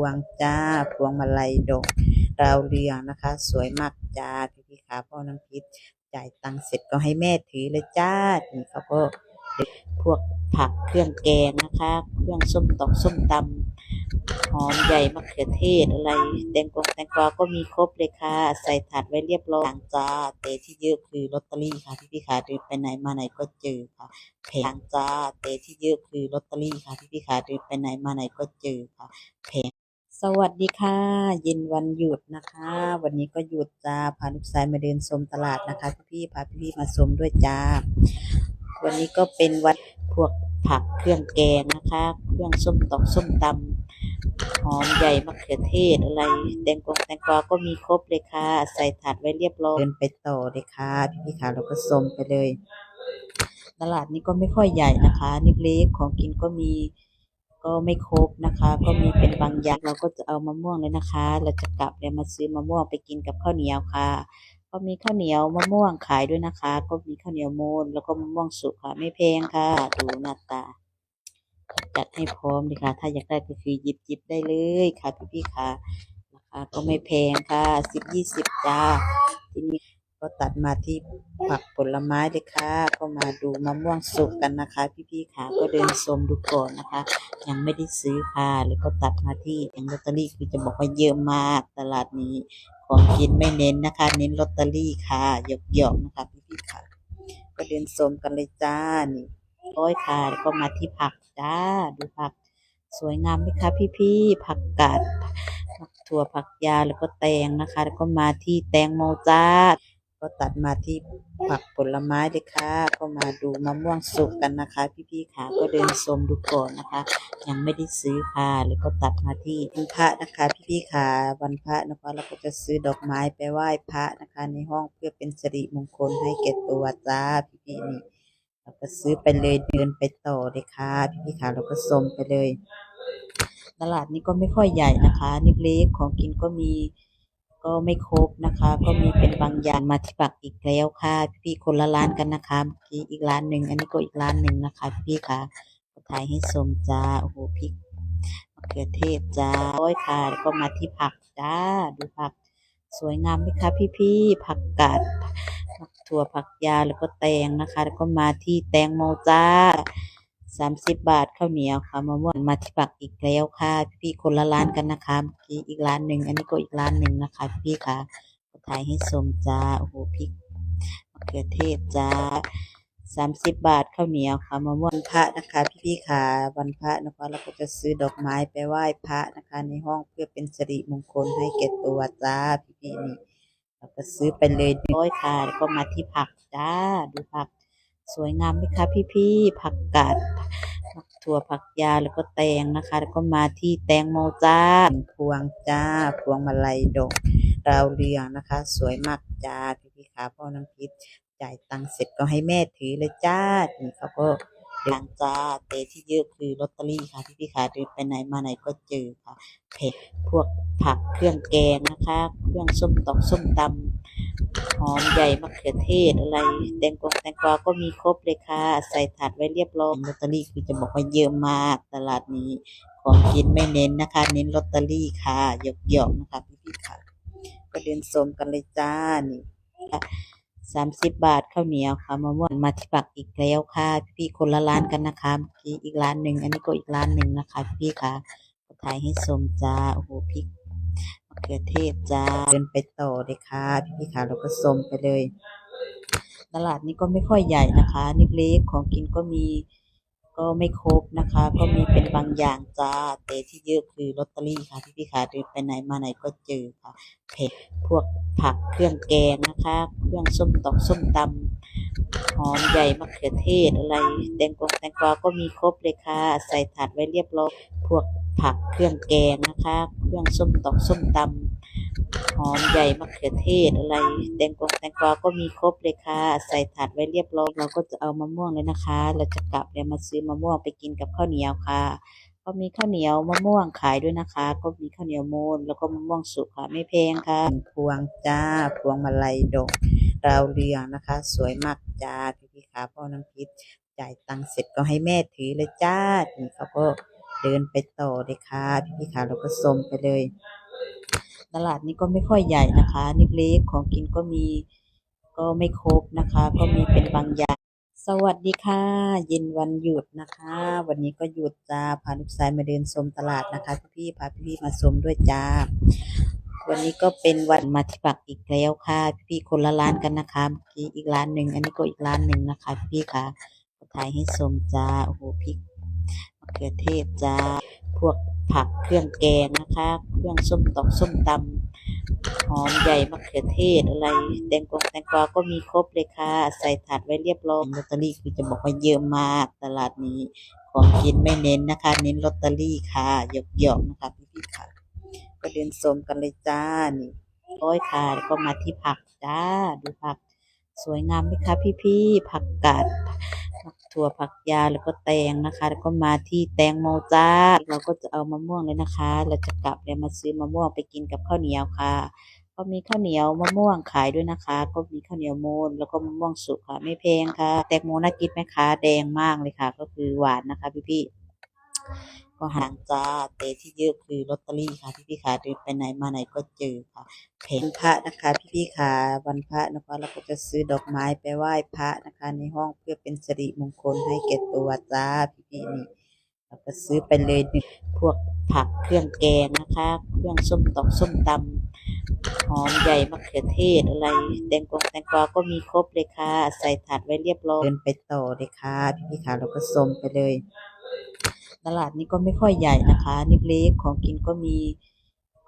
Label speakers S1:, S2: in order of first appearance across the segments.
S1: วงจ้า พวงมาลัยดอกดาวเรืองนะคะ สวยมากจ้าพี่พี่ขาพ่อน้ำพิษจ่ายตังค์เสร็จก็ให้แม่ถือเลยจ้านี่เขาก็พวกผักเครื่องแกงนะคะ เครื่องส้มตอกส้มตำหอมใหญ่มะเขือเทศอะไรแตงกวงแตงกวาก็มีครบเลยค่ะ ใส่ถาดไว้เรียบร้อยจ้าแต่ที่เยอะคือลอตเตอรี่ค่ะพี่พี่ขาเดินไปไหนมาไหนก็เจอค่ะแผงจ้าแต่ที่เยอะคือลอตเตอรี่ค่ะพี่พี่ขาเดินไปไหนมาไหนก็เจอค่ะแผง สวัสดีค่ะ เย็นวันหยุดนะคะ วันนี้ก็หยุดจ้าพาลูกชายมาเดินชมตลาดนะคะพี่พี่พาพี่พี่มาชมด้วยจ้า วันนี้ก็เป็นวันพวกผักเครื่องแกงนะคะ เครื่องส้มตอกส้มตำหอมใหญ่มะเขือเทศอะไรแตงกวงแตงกวาก็มีครบเลยค่ะ ใส่ถาดไว้เรียบร้อยเดินไปต่อเลยค่ะ พี่พี่ค่ะเราก็ชมไปเลย ตลาดนี้ก็ไม่ค่อยใหญ่นะคะนิเล็กของกินก็มี ก็ไม่ครบนะคะ ก็มีเป็นบางอย่างเราก็จะเอามะม่วงเลยนะคะ เราจะกลับแล้วมาซื้อมะม่วงไปกินกับข้าวเหนียวค่ะ ก็มีข้าวเหนียวมะม่วงขายด้วยนะคะ ก็มีข้าวเหนียวมูนแล้วก็มะม่วงสุกค่ะไม่แพงค่ะ ดูหน้าตาจัดให้พร้อมเลยค่ะ ถ้าอยากได้ก็คือหยิบหยิบได้เลยค่ะพี่พี่ๆค่ะราคาก็ไม่แพงค่ะสิบยี่สิบจ้าทีนี้ก็ตัดมาที่ ผักผลไม้เลยค่ะ ก็มาดูมะม่วงสุกกันนะคะ พี่ๆค่ะก็เดินชมดูก่อนนะคะ ยังไม่ได้ซื้อค่ะ แล้วก็ตัดมาที่แผงลอตเตอรี่คือจะบอกว่าเยอะมากตลาดนี้ ของกินไม่เน้นนะคะ เน้นลอตเตอรี่ค่ะหยอกๆนะคะ พี่ๆค่ะ ก็เดินชมกันเลยจ้านี่ร้อยค่ะแล้วก็มาที่ผักจ้าดูผักสวยงามไหมคะพี่ๆผักกาดผักถั่วผักยาแล้วก็แตงนะคะ แล้วก็มาที่แตงโมจ้า ก็ตัดมาที่ผักผลไม้เลยค่ะ ก็มาดูมะม่วงสุกกันนะคะ พี่ๆค่ะก็เดินชมดูก่อนนะคะ ยังไม่ได้ซื้อค่ะ แล้วก็ตัดมาที่วันพระนะคะ พี่ๆค่ะวันพระนะคะเราก็จะซื้อดอกไม้ไปไหว้พระนะคะ ในห้องเพื่อเป็นสิริมงคลให้แก่ตัวจ้าพี่ๆนี่เราก็ซื้อไปเลยเดินไปต่อเลยค่ะ พี่ๆค่ะเราก็ชมไปเลย ตลาดนี้ก็ไม่ค่อยใหญ่นะคะนิเล็กของกินก็มี ก็ไม่ครบนะคะ ก็มีเป็นบางอย่างมาที่ปักอีกแล้วค่ะ พี่คนละร้านกันนะคะเมื่อกี้อีกร้านหนึ่งอันนี้ก็อีกร้านหนึ่งนะคะ พี่ค่ะถ่ายให้ชมจ้าโอ้โหพริกมะเขือเทศจ้าโอ้ยค่ะแล้วก็มาที่ผักจ้าดูผักสวยงามไหมคะพี่ๆผักกาดผักถั่วผักยาแล้วก็แตงนะคะ แล้วก็มาที่แตงโมจ้า สามสิบบาทข้าวเหนียวค่ะมะม่วงมาที่ปักอีกแล้วค่ะ พี่คนละร้านกันนะคะเมื่อกี้อีกร้านหนึ่งอันนี้ก็อีกร้านหนึ่งนะคะ พี่ค่ะถ่ายให้ชมจ้าโอ้โหพริกมะเขือเทศจ้าสามสิบบาทข้าวเหนียวค่ะมะม่วงพระนะคะ พี่ๆค่ะวันพระนะคะเราก็จะซื้อดอกไม้ไปไหว้พระนะคะ ในห้องเพื่อเป็นสิริมงคลให้แก่ตัวจ้าพี่ๆนี่เราก็ซื้อไปเลยร้อยค่ะแล้วก็มาที่ผักจ้าดูผัก สวยงามไหมคะพี่ๆผักกาดผักถั่วผักยาแล้วก็แตงนะคะ แล้วก็มาที่แตงโมจ้าพวงจ้า พวงมาลัยดอกดาวเรืองนะคะ สวยมากจ้าพี่ๆค่ะพ่อน้ำพิษจ่ายตังค์เสร็จก็ให้แม่ถือเลยจ้านี่เขาก็ ดังจ้าแต่ที่เยอะคือลอตเตอรี่ค่ะพี่ๆค่ะเดินไปไหนมาไหนก็เจอค่ะเผ็ดพวกผักเครื่องแกงนะคะ เครื่องส้มตอกส้มตำหอมใหญ่มะเขือเทศอะไรแตงกวงแตงกวาก็มีครบเลยค่ะ ใส่ถาดไว้เรียบร้อยลอตเตอรี่คือจะบอกว่าเยอะมากตลาดนี้ของกินไม่เน้นนะคะ เน้นลอตเตอรี่ค่ะหยอกๆนะคะพี่ๆค่ะ ก็เดินชมกันเลยจ้านี่ สามสิบบาทข้าวเหนียวค่ะมะม่วงมาที่ปักอีกแล้วค่ะ พี่คนละร้านกันนะคะเมื่อกี้อีกร้านหนึ่งอันนี้ก็อีกร้านหนึ่งนะคะ พี่ค่ะถ่ายให้ชมจ้าโอ้โหพริกมะเขือเทศจ้าเดินไปต่อเลยค่ะ พี่ค่ะเราก็ชมไปเลย ตลาดนี้ก็ไม่ค่อยใหญ่นะคะนิดเล็กของกินก็มี ก็ไม่ครบนะคะ ก็มีเป็นบางอย่างจ้าแต่ที่เยอะคือลอตเตอรี่ค่ะพี่ๆค่ะเดินไปไหนมาไหนก็เจอค่ะเผ็ดพวกผักเครื่องแกงนะคะ เครื่องส้มตอกส้มตำหอมใหญ่มะเขือเทศอะไรแตงกวงแตงกวาก็มีครบเลยค่ะ ใส่ถาดไว้เรียบร้อยพวกผักเครื่องแกงนะคะ เครื่องส้มตอกส้มตำ หอมใหญ่มะเขือเทศอะไร แตงกวงแตงกวาก็มีครบเลยค่ะ ใส่ถาดไว้เรียบร้อยเราก็จะเอามะม่วงเลยนะคะ เราจะกลับแล้วมาซื้อมะม่วงไปกินกับข้าวเหนียวค่ะ ก็มีข้าวเหนียวมะม่วงขายด้วยนะคะ ก็มีข้าวเหนียวมูนแล้วก็มะม่วงสุกค่ะไม่แพงค่ะพวงจ้าพวงมาลัยดอกดาวเรืองนะคะ สวยมากจ้าพี่ๆค่ะพ่อน้ำพิษจ่ายตังค์เสร็จก็ให้แม่ถือเลยจ้านี่เขาก็เดินไปต่อเลยค่ะพี่ๆค่ะเราก็ชมไปเลย ตลาดนี้ก็ไม่ค่อยใหญ่นะคะนิดเล็กของกินก็มีก็ไม่ครบนะคะ ก็มีเป็นบางอย่าง สวัสดีค่ะ เย็นวันหยุดนะคะ วันนี้ก็หยุดจ้าพาลูกชายมาเดินชมตลาดนะคะพี่ๆพาพี่ๆมาชมด้วยจ้า วันนี้ก็เป็นวันมาที่ปักอีกแล้วค่ะ พี่ๆคนละร้านกันนะคะเมื่อกี้อีกร้านหนึ่งอันนี้ก็อีกร้านหนึ่งนะคะ พี่ค่ะถ่ายให้ชมจ้าโอ้โหพริกมะเขือเทศจ้า พวกผักเครื่องแกงนะคะ เครื่องส้มตอกส้มตำหอมใหญ่มะเขือเทศอะไร แตงกวงแตงกวาก็มีครบเลยค่ะ ใส่ถาดไว้เรียบร้อยลอตเตอรี่คือจะบอกว่าเยอะมากตลาดนี้ของกินไม่เน้นนะคะ เน้นลอตเตอรี่ค่ะหยอกๆนะคะพี่ๆค่ะก็เดินชมกันเลยจ้านี่ร้อยค่ะแล้วก็มาที่ผักจ้าดูผัก สวยงามไหมคะพี่ๆผักกาด ถั่วผักยาแล้วก็แตงนะคะ แล้วก็มาที่แตงโมจ้า เราก็จะเอามะม่วงเลยนะคะ เราจะกลับเลยมาซื้อมะม่วงไปกินกับข้าวเหนียวค่ะ ก็มีข้าวเหนียวมะม่วงขายด้วยนะคะ ก็มีข้าวเหนียวมูนแล้วก็มะม่วงสุกค่ะ ไม่แพงค่ะ แตงโมน่ากินไหมคะ แดงมากเลยค่ะ ก็คือหวานนะคะพี่ๆ ก็ห่างจ้าแต่ที่เยอะคือลอตเตอรี่ค่ะ พี่พี่ๆค่ะเดินไปไหนมาไหนก็เจอค่ะเพนพระนะคะ พี่พี่ๆค่ะวันพระนะคะเราก็จะซื้อดอกไม้ไปไหว้พระนะคะ ในห้องเพื่อเป็นสิริมงคลให้แก่ตัวจ้าพี่พี่นี่เราก็ซื้อไปเลยพวกผักเครื่องแกงนะคะ เครื่องส้มตอกส้มตำหอมใหญ่มะเขือเทศอะไรแตงกวงแตงกวาก็มีครบเลยค่ะ ใส่ถาดไว้เรียบร้อยเดินไปต่อเลยค่ะ พี่พี่ๆค่ะเราก็ชมไปเลย ตลาดนี้ก็ไม่ค่อยใหญ่นะคะนิดเล็กของกินก็มี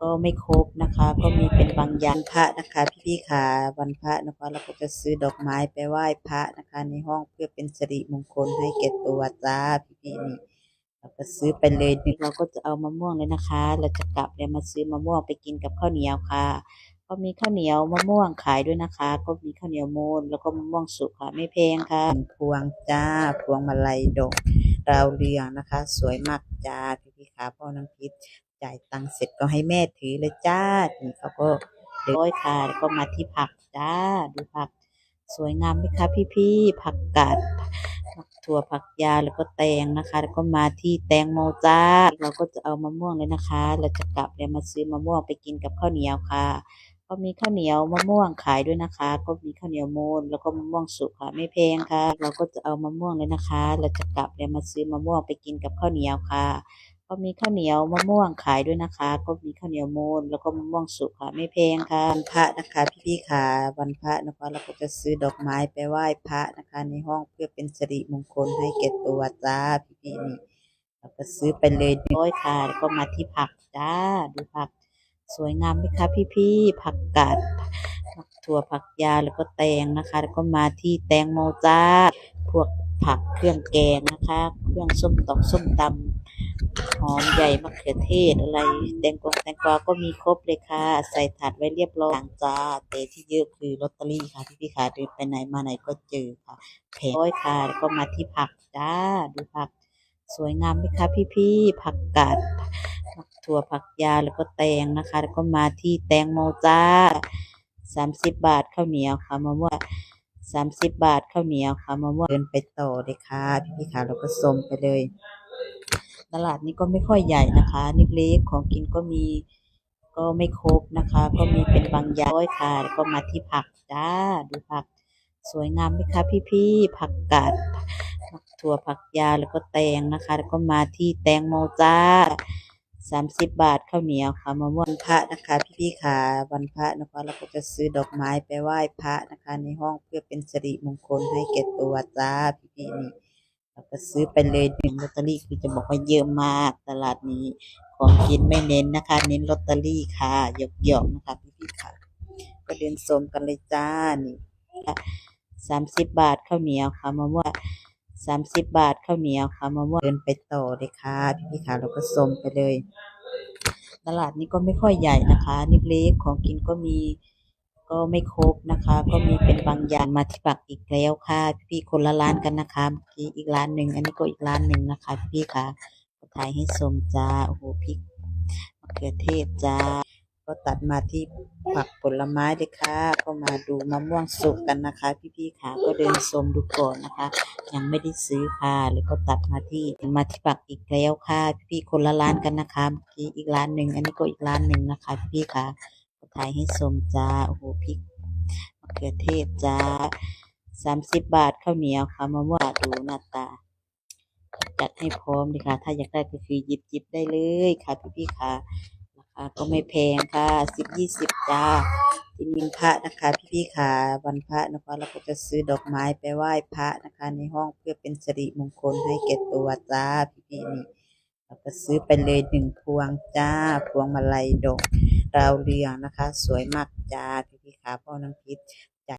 S1: ก็ไม่ครบนะคะ ก็มีเป็นบางอย่างพระนะคะ พี่ๆค่ะวันพระนะคะเราก็จะซื้อดอกไม้ไปไหว้พระนะคะ ในห้องเพื่อเป็นสิริมงคลให้แก่ตัวจ้าพี่ๆนี่เราก็ซื้อไปเลยเราก็จะเอามะม่วงเลยนะคะ เราจะกลับเลยมาซื้อมะม่วงไปกินกับข้าวเหนียวค่ะ ก็มีข้าวเหนียวมะม่วงขายด้วยนะคะ ก็มีข้าวเหนียวมูนแล้วก็มะม่วงสุกค่ะไม่แพงค่ะพวงจ้าพวงมาลัยดอก ดาวเรืองนะคะ สวยมากจ้าพี่พี่ขาพ่อน้ำพิษจ่ายตังค์เสร็จก็ให้แม่ถือเลยจ้านี่เขาก็ร้อยค่ะแล้วก็มาที่ผักจ้าดูผัก สวยงามไหมคะพี่พี่ๆผักกาดผักถั่วผักยาแล้วก็แตงนะคะ แล้วก็มาที่แตงโมจ้า เราก็จะเอามะม่วงเลยนะคะ เราจะกลับเลยมาซื้อมะม่วงไปกินกับข้าวเหนียวค่ะ ก็มีข้าวเหนียวมะม่วงขายด้วยนะคะ ก็มีข้าวเหนียวมูนแล้วก็มะม่วงสุกค่ะไม่แพงค่ะ เราก็จะเอามะม่วงเลยนะคะ เราจะกลับเลยมาซื้อมะม่วงไปกินกับข้าวเหนียวค่ะ ก็มีข้าวเหนียวมะม่วงขายด้วยนะคะ ก็มีข้าวเหนียวมูนแล้วก็มะม่วงสุกค่ะไม่แพงค่ะวันพระนะคะพี่ๆค่ะวันพระนะคะเราก็จะซื้อดอกไม้ไปไหว้พระนะคะ ในห้องเพื่อเป็นสิริมงคลให้แก่ตัวจ้าพี่ๆนี่เราก็ซื้อไปเลยร้อยค่ะแล้วก็มาที่ผักจ้าดูผัก สวยงามไหมคะพี่ๆผักกาดผักถั่วผักยาแล้วก็แตงนะคะ แล้วก็มาที่แตงโมจ้าพวกผักเครื่องแกงนะคะ เครื่องส้มตอกส้มตำหอมใหญ่มะเขือเทศอะไร แตงกวงแตงกวาก็มีครบเลยค่ะ ใส่ถาดไว้เรียบร้อยจ้าแต่ที่เยอะคือลอตเตอรี่ค่ะพี่ๆค่ะเดินไปไหนมาไหนก็เจอค่ะแผงร้อยค่ะแล้วก็มาที่ผักจ้าดูผัก สวยงามไหมคะพี่ๆผักกาดผัก ถั่วผักยาแล้วก็แตงนะคะ แล้วก็มาที่แตงโมจ้าสามสิบบาทข้าวเหนียวค่ะมะม่วงสามสิบบาทข้าวเหนียวค่ะมะม่วงเดินไปต่อเลยค่ะพี่ๆค่ะเราก็ชมไปเลย ตลาดนี้ก็ไม่ค่อยใหญ่นะคะนิดเล็กของกินก็มีก็ไม่ครบนะคะ ก็มีเป็นบางอย่างร้อยค่ะ แล้วก็มาที่ผักจ้าดูผักสวยงามไหมคะพี่ๆผักกาดผักถั่วผักยาแล้วก็แตงนะคะ แล้วก็มาที่แตงโมจ้า สามสิบบาทข้าวเหนียวค่ะมะม่วงวันพระนะคะ พี่ๆค่ะวันพระนะคะเราก็จะซื้อดอกไม้ไปไหว้พระนะคะ ในห้องเพื่อเป็นสิริมงคลให้แก่ตัวจ้าพี่ๆนี่เราก็ซื้อไปเลยหนึ่งลอตเตอรี่คือจะบอกว่าเยอะมากตลาดนี้ของกินไม่เน้นนะคะ เน้นลอตเตอรี่ค่ะหยอกๆนะคะ พี่ๆค่ะก็เดินชมกันเลยจ้านี่สามสิบบาทข้าวเหนียวค่ะมะม่วง สามสิบบาทข้าวเหนียวค่ะมะม่วงเดินไปต่อเลยค่ะพี่ๆค่ะเราก็ชมไปเลย ตลาดนี้ก็ไม่ค่อยใหญ่นะคะนิดเล็กของกินก็มีก็ไม่ครบนะคะ ก็มีเป็นบางอย่างมาที่ปักอีกแล้วค่ะ พี่ๆคนละร้านกันนะคะเมื่อกี้อีกร้านหนึ่งอันนี้ก็อีกร้านหนึ่งนะคะ พี่ค่ะถ่ายให้ชมจ้าโอ้โหพริกมะเขือเทศจ้า ก็ตัดมาที่ผักผลไม้เลยค่ะ ก็มาดูมะม่วงสุกกันนะคะ พี่ๆค่ะก็เดินชมดูก่อนนะคะ ยังไม่ได้ซื้อค่ะแล้วก็ตัดมาที่มาที่ผักอีกแล้วค่ะ พี่ๆคนละร้านกันนะคะเมื่อกี้อีกร้านหนึ่งอันนี้ก็อีกร้านหนึ่งนะคะพี่ๆค่ะก็ถ่ายให้ชมจ้าโอ้โหพริกมะเขือเทศจ้าสามสิบบาทข้าวเหนียวค่ะมะม่วงดูหน้าตาจัดให้พร้อมเลยค่ะ ถ้าอยากได้ก็คือหยิบหยิบได้เลยค่ะพี่ๆค่ะ ก็ไม่แพงค่ะสิบยี่สิบจ้าที่นิมพระนะคะพี่ๆค่ะวันพระนะคะเราก็จะซื้อดอกไม้ไปไหว้พระนะคะ ในห้องเพื่อเป็นสิริมงคลให้แก่ตัวจ้าพี่ๆนี่เราก็ซื้อไปเลยหนึ่งพวงจ้า พวงมาลัยดอกดาวเรืองนะคะ สวยมากจ้าพี่ๆค่ะพ่อน้ำพิษ